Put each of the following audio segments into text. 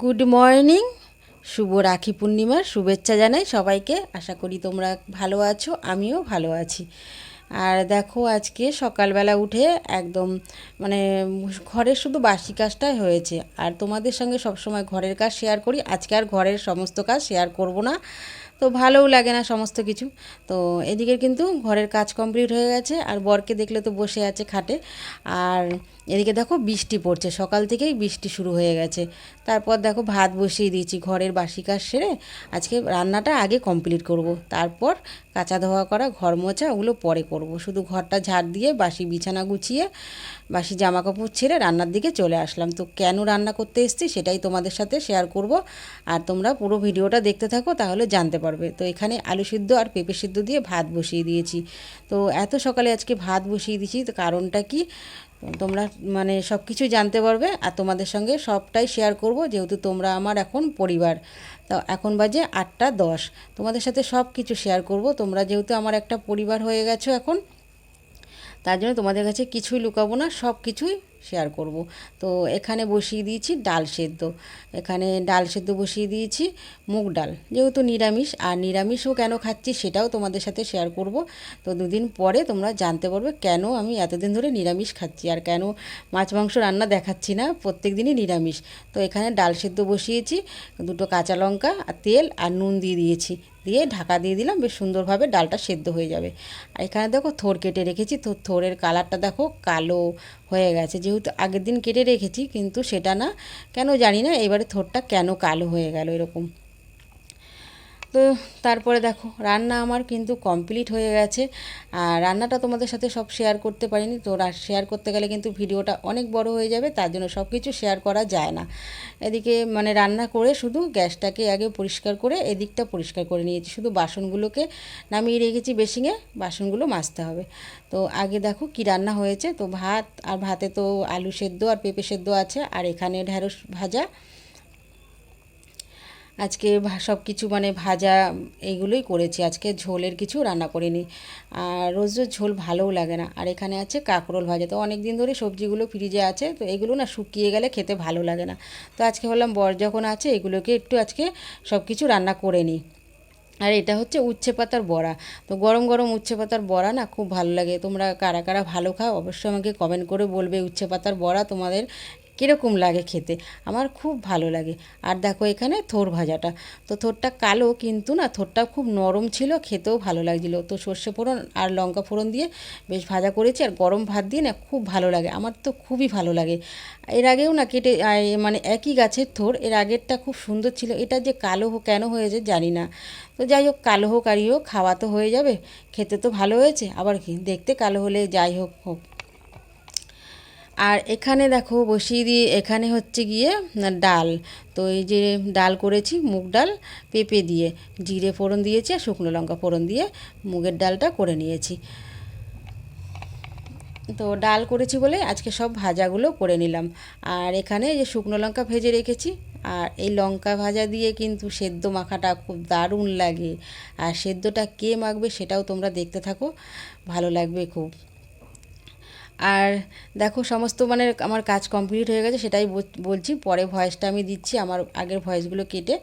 Good morning শুভ রাখি পূর্ণিমার শুভেচ্ছা জানাই সবাইকে। আশা করি তোমরা ভালো আছো, আমিও ভালো আছি। আর দেখো, আজকে সকালবেলা উঠে একদম মানে ঘরের শুধু বাসি কাজটাই হয়েছে। আর তোমাদের সঙ্গে সবসময় ঘরের কাজ শেয়ার করি। আজকে আর ঘরের সমস্ত কাজ শেয়ার করব না। তো ভালোও লাগে না সমস্ত কিছু। তো এদিকে কিন্তু ঘরের কাজ কমপ্লিট হয়ে গেছে, আর বরকে দেখলে তো বসে আছে খাটে। আর এদিকে দেখো বৃষ্টি পড়ছে, সকাল থেকেই বৃষ্টি শুরু হয়ে গেছে। তারপর দেখো ভাত বসিয়ে দিয়েছি ঘরের বাসি কাজ সেরে, আজকে রান্নাটা আগে কমপ্লিট করব। তারপর কাঁচা ধোয়া করা, ঘর মোছা ওগুলো পরে করব। শুধু ঘরটা ঝাড় দিয়ে বাসি বিছানা গুছিয়ে, বাসি জামা কাপড় ছেড়ে রান্নার দিকে চলে আসলাম। তো কেন রান্না করতে এসেছি সেটাই তোমাদের সাথে শেয়ার করব। আর তোমরা পুরো ভিডিওটা দেখতে থাকো, তাহলে জানতে পারবে তো এখানে আলু সিদ্ধ আর পেঁপে সিদ্ধ দিয়ে ভাত বসিয়ে দিয়েছি। তো এত সকালে আজকে ভাত বসিয়ে দিয়েছি, তো কারণটা কি? তোমরা মানে সব কিছু জানতে পারবে আর তোমাদের সঙ্গে সবটাই শেয়ার করব, যেহেতু তোমরা আমার এখন পরিবার। তো এখন বাজে আটটা দশ। তোমাদের সাথে সব কিছু শেয়ার করব। তোমরা যেহেতু আমার একটা পরিবার হয়ে গেছো এখন, তার জন্য তোমাদের কাছে কিছুই লুকাবো না সব কিছুই শেয়ার করব। তো এখানে বসিয়ে দিয়েছি ডাল সেদ্ধ। এখানে ডাল সেদ্ধ বসিয়ে দিয়েছি মুগ ডাল। যেহেতু নিরামিষ, আর নিরামিষও কেন খাচ্ছি সেটাও তোমাদের সাথে শেয়ার করব। তো দুদিন পরে তোমরা জানতে পারবে কেন আমি এতদিন ধরে নিরামিষ খাচ্ছি, আর কেন মাছ মাংস রান্না দেখাচ্ছি না প্রত্যেক দিনই নিরামিষ। তো এখানে ডাল সেদ্ধ বসিয়েছি, দুটো কাঁচা লঙ্কা, আর তেল, আর নুন দিয়ে দিয়েছি। দিয়ে ঢাকা দিয়ে দিলাম, বেশ সুন্দরভাবে ডালটা সেদ্ধ হয়ে যাবে। আর এখানে দেখো থোর কেটে রেখেছি, তো থোরের কালারটা দেখো কালো হয়ে গেছে। যেহেতু আগের দিন কেটে রেখেছি, কিন্তু সেটা না, কেন জানি না, এবারে থোরটা কেন কালো হয়ে গেল এরকম। তো তারপরে দেখো, রান্না আমার কিন্তু কমপ্লিট হয়ে গেছে। আর রান্নাটা তোমাদের সাথে সব শেয়ার করতে পারিনি, তো শেয়ার করতে গেলে কিন্তু ভিডিওটা অনেক বড় হয়ে যাবে, তার জন্য সব কিছু শেয়ার করা যায় না। এদিকে মানে রান্না করে শুধু গ্যাসটাকে আগে পরিষ্কার করে এদিকটা পরিষ্কার করে নিয়েছি, শুধু বাসনগুলোকে নামিয়ে রেখেছি বেসিংয়ে, বাসনগুলো মাজতে হবে। তো আগে দেখো কি রান্না হয়েছে, তো ভাত আর ভাতে তো আলু সেদ্ধ আর পেঁপে সেদ্ধ আছে, আর এখানে ঢ্যাঁড়স ভাজা আজকে সব কিছু মানে ভাজা, এইগুলোই করেছি। আজকে ঝোলের কিছু রান্না করিনি। আর রোজ রোজ ঝোল ভালোও লাগে না। আর এখানে আছে কাঁকরোল ভাজা। তো অনেক দিন ধরে সবজিগুলো ফ্রিজে আছে। তো এগুলো না শুকিয়ে গেলে খেতে ভালো লাগে না। তো আজকে বললাম বর যখন আছে, এগুলোকে একটু আজকে সব কিছু রান্না করে নিই। আর এটা হচ্ছে উচ্ছে পাতার বড়া। তো গরম গরম উচ্ছে পাতার বড়া না খুব ভালো লাগে। তোমরা কারা কারা ভালো খাও, অবশ্যই আমাকে কমেন্ট করে বলবে উচ্ছে পাতার বড়া তোমাদের কীরকম লাগে খেতে? আমার খুব ভালো লাগে। আর দেখো এখানে থোর ভাজাটা। তো থোরটা কালো কিন্তু না, থোরটা খুব নরম ছিল, খেতেও ভালো লাগছিল। তো সর্ষে ফোড়ন আর লঙ্কা ফোড়ন দিয়ে বেশ ভাজা করেছি আর গরম ভাত দিয়ে না খুব ভালো লাগে। আমার তো খুবই ভালো লাগে। এর আগেও না কেটে মানে একই গাছের থোর, এর আগেরটা খুব সুন্দর ছিল। এটা যে কালো কেন হয়েছে জানি না। তো যাই হোক, কালো হোক আর হোক, খাওয়া তো হয়ে যাবে, খেতে তো ভালো হয়েছে। আবার কি, দেখতে কালো হলে যাই হোক হোক। আর এখানে দেখো বসিয়ে দিয়ে এখানে হচ্ছে গিয়ে ডাল। তো এই যে ডাল করেছি, মুগ ডাল, পেঁপে দিয়ে, জিরে ফোড়ন দিয়েছি আর শুকনো লঙ্কা ফোড়ন দিয়ে মুগের ডালটা করে নিয়েছি। তো ডাল করেছি বলে আজকে সব ভাজাগুলো করে নিলাম। আর এখানে যে শুকনো লঙ্কা ভেজে রেখেছি, আর এই লঙ্কা ভাজা দিয়ে কিন্তু সেদ্ধ মাখাটা খুব দারুণ লাগে। আর সেদ্ধটা কে মাখবে সেটাও তোমরা দেখতে থাকো, ভালো লাগবে খুব। আর দেখো সমস্ত মানে আমার কাজ কমপ্লিট হয়ে গেছে, সেটাই বলছি। পরে ভয়েসটা আমি দিচ্ছি, আমার আগের ভয়েসগুলো কেটে।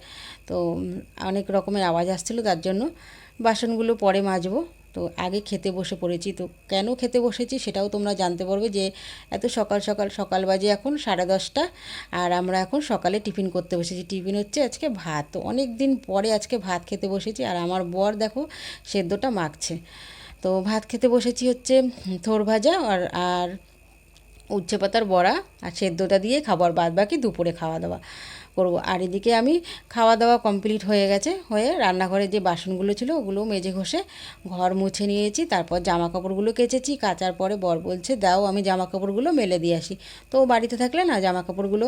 তো অনেক রকমের আওয়াজ আসছিল, তার জন্য বাসনগুলো পরে মাজবো। তো, আগে খেতে বসে পড়েছি। তো, কেন খেতে বসেছি সেটাও তোমরা জানতে পারবে যে, এত সকাল সকাল সকাল বাজে এখন সাড়ে দশটা। আর আমরা এখন সকালে টিফিন করতে বসেছি। টিফিন হচ্ছে আজকে ভাত। তো অনেক দিন পরে আজকে ভাত খেতে বসেছি। আর আমার বর দেখো, সেদ্ধটা মাখছে। তো ভাত খেতে বসেছি হচ্ছে থোর ভাজা আর আর উচ্ছে পাতার বড়া আর সেদ্ধটা দিয়ে খাবার বাদ বাকি দুপুরে খাওয়া দাওয়া করব। আর এদিকে আমি খাওয়া দাওয়া কমপ্লিট হয়ে গেছে, হয়ে রান্নাঘরে যে বাসনগুলো ছিল ওগুলো মেজে ঘষে ঘর মুছে নিয়েছি, তারপর জামা কাপড়গুলো কেচেছি, কাচার পরে বর বলছে, দাও, আমি জামা কাপড়গুলো মেলে দিয়ে আসি। তো বাড়িতে থাকলে না জামা কাপড়গুলো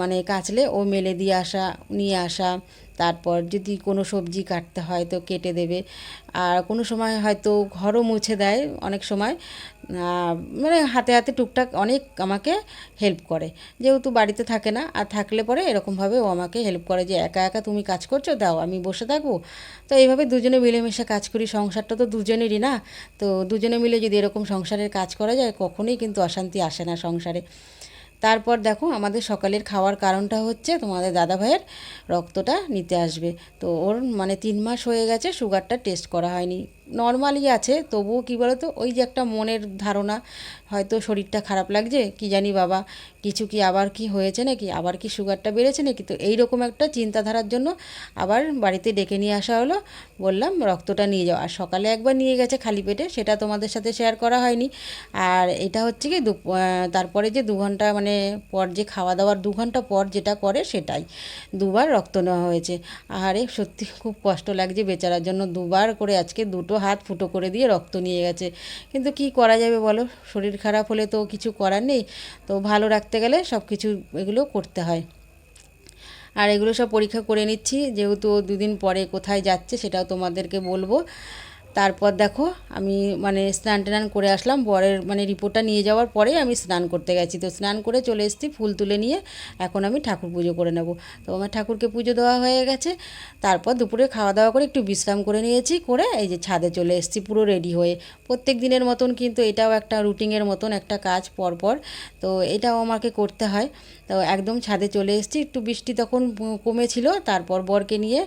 মানে কাচলে ও মেলে দিয়ে আসা, নিয়ে আসা তারপর যদি কোনো সবজি কাটতে হয় তো কেটে দেবে। আর কোনো সময় হয়তো ঘরও মুছে দেয় অনেক সময়। মানে হাতে হাতে টুকটাক অনেক আমাকে হেল্প করে। যেহেতু বাড়িতে থাকে না, আর থাকলে পরে এরকমভাবে ও আমাকে হেল্প করে যে, একা একা তুমি কাজ করছ, দাও, আমি বসে থাকব। তো এইভাবে দুজনে মিলেমিশে কাজ করি। সংসারটা তো দুজনেরই না? তো দুজনে মিলে যদি এরকম সংসারের কাজ করা যায়, কখনোই কিন্তু অশান্তি আসে না সংসারে। তারপর দেখো আমাদের সকালের খাওয়ার কারণটা হচ্ছে তোমাদের দাদা ভাইয়ের রক্তটা নিতে আসবে। তো ওর মানে তিন মাস হয়ে গেছে সুগারটা টেস্ট করা হয়নি। নর্মালি আছে, তবুও কী বলো তো ওই যে একটা মনের ধারণা, হয়তো শরীরটা খারাপ লাগছে, কি জানি বাবা, কিছু কি আবার কি হয়েছে নাকি, আবার কি সুগারটা বেড়েছে নাকি, তো এই রকম একটা চিন্তাধারার জন্য আবার বাড়িতে ডেকে নিয়ে আসা হলো, বললাম রক্তটা নিয়ে যাও, আর সকালে একবার নিয়ে গেছে খালি পেটে, সেটা তোমাদের সাথে শেয়ার করা হয়নি, আর এটা হচ্ছে কি দু তারপরে যে দু ঘণ্টা মানে পর যে খাওয়া দাওয়ার দু ঘণ্টা পর যেটা করে সেটাই, দুবার রক্ত নেওয়া হয়েছে, আরে সত্যি খুব কষ্ট লাগছে বেচারার জন্য, দুবার করে আজকে দুটো হাত ফুটো করে দিয়ে রক্ত নিয়ে গেছে। কিন্তু কি করা যাবে বলো? শরীর খারাপ হলে তো কিছু করার নেই। তো ভালো রাখতে গেলে সব কিছু এগুলো করতে হয়। আর এগুলো সব পরীক্ষা করে নিচ্ছি। যেহেতু দুদিন পরে কোথায় যাচ্ছে সেটাও তোমাদেরকে বলব। তারপর দেখো আমি মানে স্নান টান করে আসলাম, বরের মানে রিপোর্টটা নিয়ে যাওয়ার পরেই আমি স্নান করতে গেছি। তো স্নান করে চলে এসেছি ফুল তুলে নিয়ে, এখন আমি ঠাকুর পুজো করে নেব। তো আমার ঠাকুরকে পুজো দেওয়া হয়ে গেছে। তারপর দুপুরে খাওয়া দাওয়া করে একটু বিশ্রাম করে নিয়েছি, করে এই যে ছাদে চলে এসেছি পুরো রেডি হয়ে। প্রত্যেক দিনের মতন কিন্তু এটাও একটা রুটিনের মতন একটা কাজ পরপর তো এটাও আমাকে করতে হয়। তো একদম ছাদে চলে এসেছি, একটু বৃষ্টি তখন কমেছিল, তারপর বরকে নিয়ে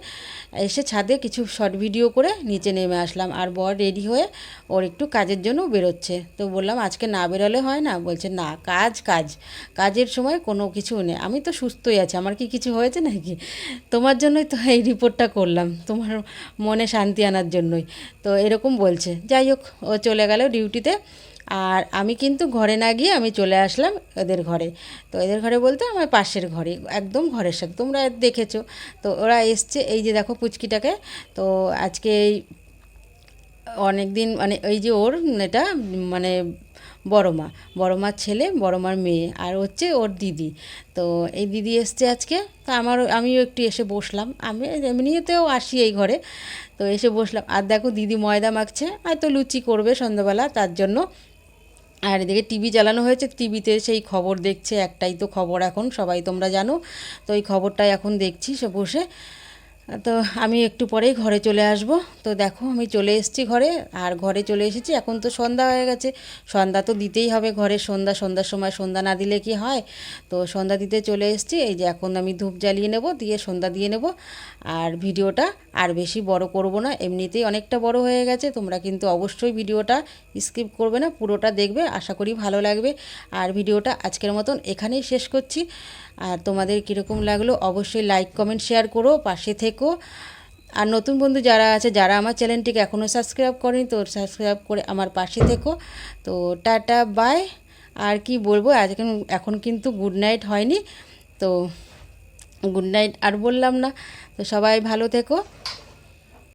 এসে ছাদে কিছু শর্ট ভিডিও করে নিচে নেমে আসলাম। আর বর রেডি হয়ে ওর একটু কাজের জন্য বেরোচ্ছে। তো বললাম, আজকে না বেরোলে হয় না? বলছে, না, কাজ কাজ। কাজের সময় কোনো কিছু নেই। আমি তো সুস্থই আছি। আমার কি কিছু হয়েছে নাকি? তোমার জন্যই তো এই রিপোর্টটা করলাম, তোমার মনে শান্তি আনার জন্যই। তো এরকম বলছে। যাই হোক, ও চলে গেল ডিউটিতে। আর আমি কিন্তু ঘরে না গিয়ে আমি চলে আসলাম এদের ঘরে। তো এদের ঘরে বলতে আমার পাশের ঘরে, একদম ঘরের সাথে। তোমরা দেখেছ। তো ওরা এসছে, এই যে দেখো পুচকিটাকে। তো আজকে এই অনেক দিন মানে এই যে ওর, এটা মানে বড় মা বড় মার ছেলে বড় মার মেয়ে, আর হচ্ছে ওর দিদি। তো এই দিদি এসছে আজকে, তো আমার আমিও একটু এসে বসলাম। আমি এমনিতেও আসি এই ঘরে, তো এসে বসলাম। আর দেখো দিদি ময়দা মাখছে হয়তো লুচি করবে সন্ধ্যাবেলা, তার জন্য। আর এদিকে টিভি চালানো হয়েছে, টিভিতে সেই খবর দেখছে, একটাই তো খবর এখন, সবাই তোমরা জানো। তো এই খবরটাই এখন দেখছি সে বসে। তো আমি একটু পরেই ঘরে চলে আসব। তো দেখো আমি চলে এসেছি ঘরে, আর ঘরে চলে এসেছি, এখন তো সন্ধ্যা হয়ে গেছে। সন্ধ্যা তো দিতেই হবে ঘরে, সন্ধ্যা, সন্ধ্যার সময় সন্ধ্যা না দিলে কি হয়? তো সন্ধ্যা দিতে চলে এসেছি, এই যে এখন আমি ধূপ জ্বালিয়ে নেব, দিয়ে সন্ধ্যা দিয়ে নেব। আর ভিডিওটা আর বেশি বড় করব না, এমনিতেই অনেকটা বড় হয়ে গেছে, তোমরা কিন্তু অবশ্যই ভিডিওটা স্কিপ করবে না, পুরোটা দেখবে, আশা করি ভালো লাগবে। আর ভিডিওটা আজকের মতন এখানেই শেষ করছি। আর তোমাদের কীরকম লাগল অবশ্যই লাইক কমেন্ট শেয়ার করো, পাশে থেকো আর নতুন বন্ধু যারা আছে, যারা আমার চ্যানেলটিকে এখনও সাবস্ক্রাইব করেনি, তো সাবস্ক্রাইব করে আমার পাশে থেকো। তো টাটা, বাই। আর কি বলব, আজকে এখন কিন্তু গুড নাইট হয়নি। তো গুড নাইট আর বললাম না। তো সবাই ভালো থেকো।